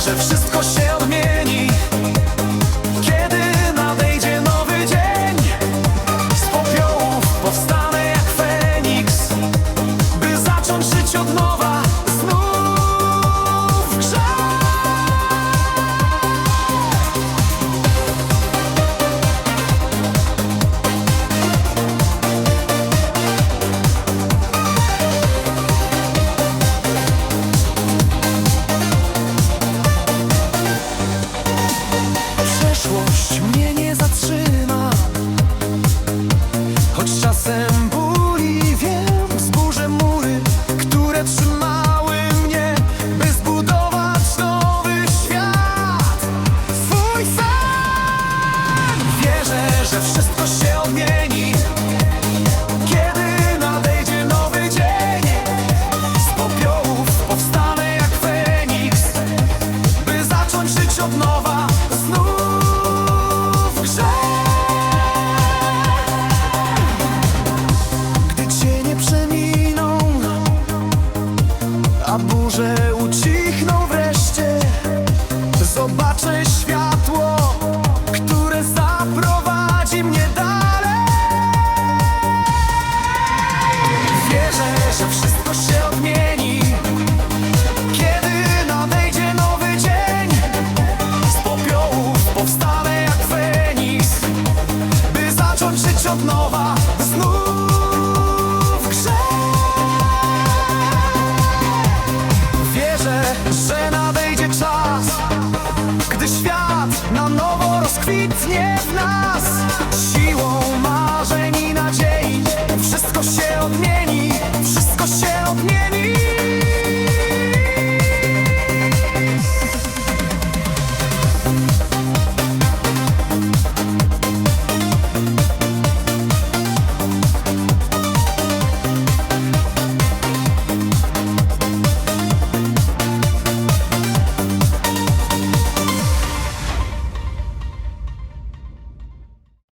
że wszystko się odmieni. Kiedy nadejdzie nowy dzień Z popiołów powstanę jak Feniks By zacząć żyć od nowa Przeszłość mnie nie zatrzyma Choć czasem boli znów grzech Wierzę, że nadejdzie czas Gdy świat na nowo rozkwitnie w nas. Siłą marzeń i nadziei